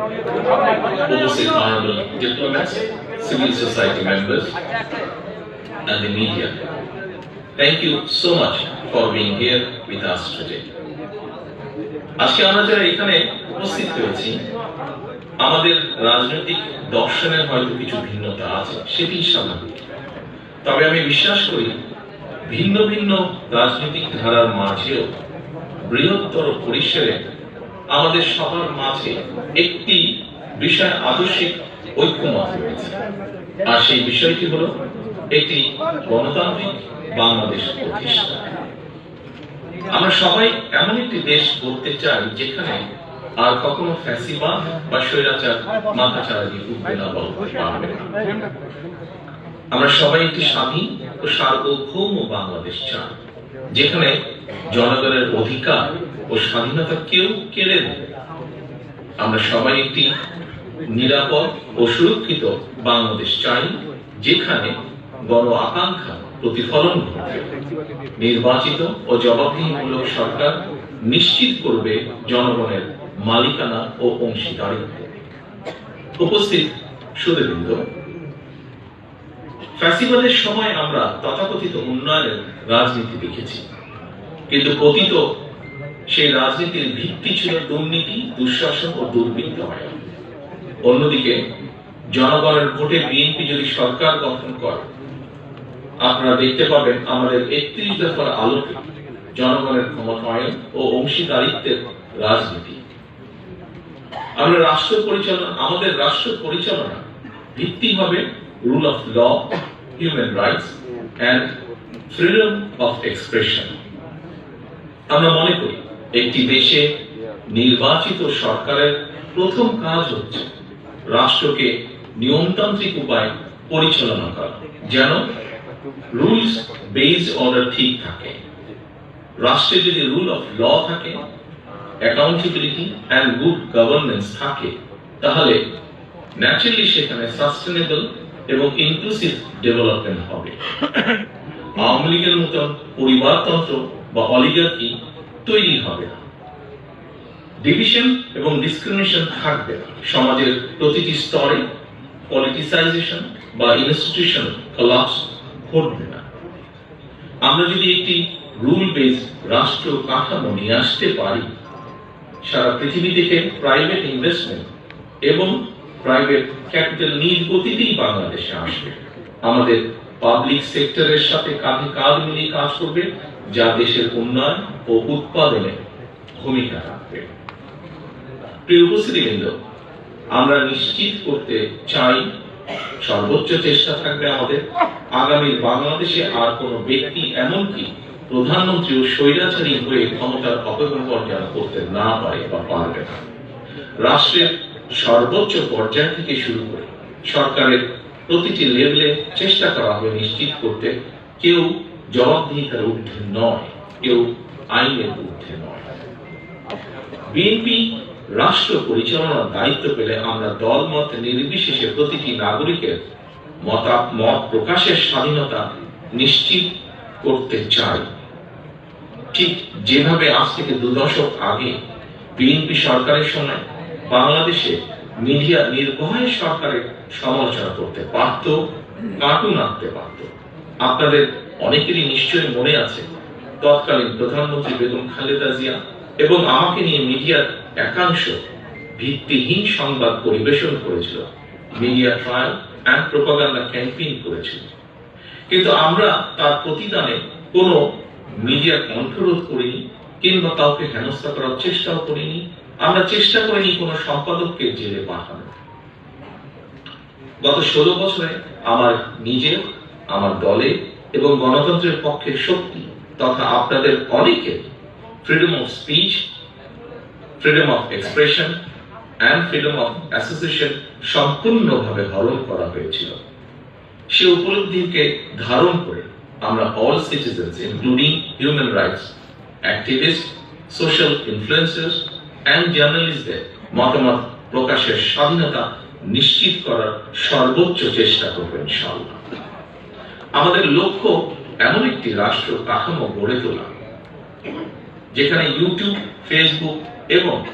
উপস্থিত honorable diplomats, civil society members, and the media. Thank you so much for being here with us today. আজকে আমরা যারা এখানে উপস্থিত হয়েছি আমাদের রাজনৈতিক দর্শনের হয়তো কিছু ভিন্নতা আছে সেটি স্বাভাবিক তবে আমি বিশ্বাস করি ভিন্ন ভিন্ন রাজনৈতিক ধারার মাঝেও বৃহত্তর পরিসরে আমাদের সবার মাঝে একটি বিষয় আদর্শিক ঐক্যমত রয়েছে। আর সেই বিষয়টি হলো একটি গণতান্ত্রিক বাংলাদেশ প্রতিষ্ঠা। আমরা সবাই এমন একটি দেশ গড়তে চাই যেখানে আর কখনো ফ্যাসিবাদ বা স্বৈরাচার মাথা চাড়া দিয়ে উঠবে না বা উঠতে পারবে না আমরা সবাই একটি স্বাধীন ও সার্বভৌম বাংলাদেশ চাই, যেখানে জনগণের অধিকার ও স্বাধীনতা কেউ কেড়ে নেবে না। আমরা সবাই একটি নিরাপদ ও সুরক্ষিত বাংলাদেশ চাই, যেখানে গণ আকাঙ্ক্ষা প্রতিফলন ঘটবে নির্বাচিত ও জবাবদিহিমূলক সরকার নিশ্চিত করবে জনগণের মালিকানা ও অংশীদারিত্ব। উপস্থিত সুদীবৃন্দ ফ্যাসিবাদের সময় আমরা তথাকথিত উন্নয়নের রাজনীতি দেখেছি। কিন্তু কথিত সেই রাজনীতির ভিত্তি ছিল দুর্নীতি, দুঃশাসন ও দুর্বৃত্তায়ন অন্যদিকে, জনগণের ভোটে বিএনপি যদি সরকার গঠন করে, আপনারা দেখতে পাবেন আমাদের একত্রিশ দফার আলোকে জনগণের ক্ষমতায়ন ও অংশীদারিত্বের রাজনীতি। আমরা রাষ্ট্র পরিচালনা, আমাদের রাষ্ট্র পরিচালনা ভিত্তি হবে rule of law human rights and freedom of expression আমরা মনে করি, একটি দেশে নির্বাচিত সরকারের প্রথম কাজ হচ্ছে রাষ্ট্রকে নিয়মতান্ত্রিক উপায় পরিচালনা করা, যেন রুলস বেসড অর্ডার ঠিক থাকে। রাষ্ট্রে যদি রুল অফ ল থাকে অ্যাকাউন্টেবিলিটি অ্যান্ড গুড গভর্নেন্স থাকে, তাহলে ন্যাচারালি সেখানে সাস্টেনেবল এবং ইনক্লুসিভ ডেভেলপমেন্ট হবে। আওয়ামী লীগের মতন পরিবারতন্ত্র বা অলিগার্কি তৈরি হবে না। ডিভিশন এবং ডিসক্রিমিনেশন থাকবে না। সমাজের প্রতিটি স্তরে পলিটিসাইজেশন বা ইনস্টিটিউশন কলাপস ঘটবে না। আমরা যদি একটি রুল বেসড রাষ্ট্র কাঠামো নিয়ে আসতে পারি, সারা পৃথিবী থেকে প্রাইভেট ইনভেস্টমেন্ট এবং প্রাইভেট ক্যাপিটাল নিজ গতিতেই বাংলাদেশে আসবে। আমাদের পাবলিক সেক্টরের সাথে কাঁধে কাঁধ মিলিয়ে কাজ করবে যা দেশের উন্নয়ন ও উৎপাদনে ভূমিকা রাখবে। প্রিয় উপস্থিতিবৃন্দ, আমরা নিশ্চিত করতে চাই সর্বোচ্চ চেষ্টা থাকবে আমাদের। আগামী বাংলাদেশে আর কোনো ব্যক্তি এমনকি প্রধানমন্ত্রী ও স্বৈরাচারী হয়ে ক্ষমতার অপব্যবহার যেন করতে না পারে বা পারবে না। রাষ্ট্রের সর্বোচ্চ পর্যায় থেকে শুরু করে সরকারের প্রতিটি লেভেলে চেষ্টা করা হবে নিশ্চিত করতে। কেউ জবাবদিহিতার ঊর্ধ্বে নয়, কেউ আইনের ঊর্ধ্বে নয়। বিএনপি রাষ্ট্র পরিচালনার দায়িত্ব পেলে আমরা দল মত নির্বিশেষে প্রতিটি নাগরিকের মতা মত প্রকাশের স্বাধীনতা নিশ্চিত করতে চাই। ঠিক যেভাবে আজ থেকে দু দশক আগে বিএনপি সরকারের সময় বাংলাদেশে মিডিয়া নির্ভয়ে সরকারের সমালোচনা করতে পারত, কার্টুন আঁকতে পারত। আপনাদের অনেকেরই নিশ্চয়ই মনে আছে। তৎকালীন প্রধানমন্ত্রী বেগম খালেদা জিয়া এবং আমাকে নিয়ে মিডিয়ার একাংশ ভিত্তিহীন সংবাদ পরিবেশন করেছিল। Media trial and propaganda campaign করেছিল। কিন্তু আমরা তার প্রতিদানে কোনো মিডিয়া কণ্ঠরোধ করিনি কিংবা কাউকে হেনস্থা করার চেষ্টাও করিনি। আমরা চেষ্টা করিনি কোনো সম্পাদককে জেলে পাঠানো গত ষোলো বছরে আমার নিজের আমার দলে এবং গণতন্ত্রের পক্ষে শক্তি তথা আপনাদের অনেকের freedom of speech freedom of expression and freedom of association সম্পূর্ণভাবে হরণ করা হয়েছিল। সে উপলব্ধিকে ধারণ করে আমরা all citizens including human rights activist social influencers and জার্নালিস্টদের মতামত প্রকাশের স্বাধীনতা নিশ্চিত করার সর্বোচ্চ চেষ্টা করবেন ইনশাআল্লাহ। আমাদের লক্ষ্য এমন একটি রাষ্ট্র কাঠামো গড়ে তোলা। যেখানে ইউটিউব ফেসবুক এবং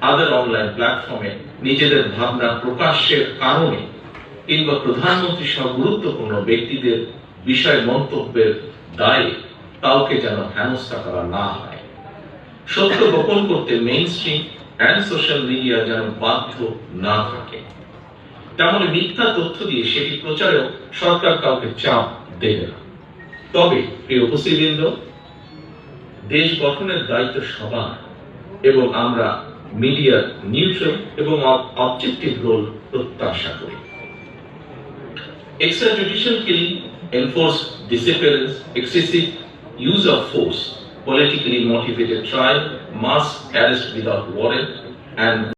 আদার অনলাইন প্ল্যাটফর্মে নিজেদের ভাবনা প্রকাশের কারণে কিংবা প্রধানমন্ত্রী সব গুরুত্বপূর্ণ ব্যক্তিদের বিষয় মন্তব্যের দায়ে কাউকে যেন হেনস্থা করা না হয়। সত্য গোপন করতে mainstream and social media যেন বাধ্য না থাকে। তেমন মিথ্যা তথ্য দিয়ে সেটি প্রচারেও সরকার কাউকে চাপ দেবে না। প্রত্যাশা করি। Extra judicial killing enforced disappearances politically motivated trial mass arrest without warrant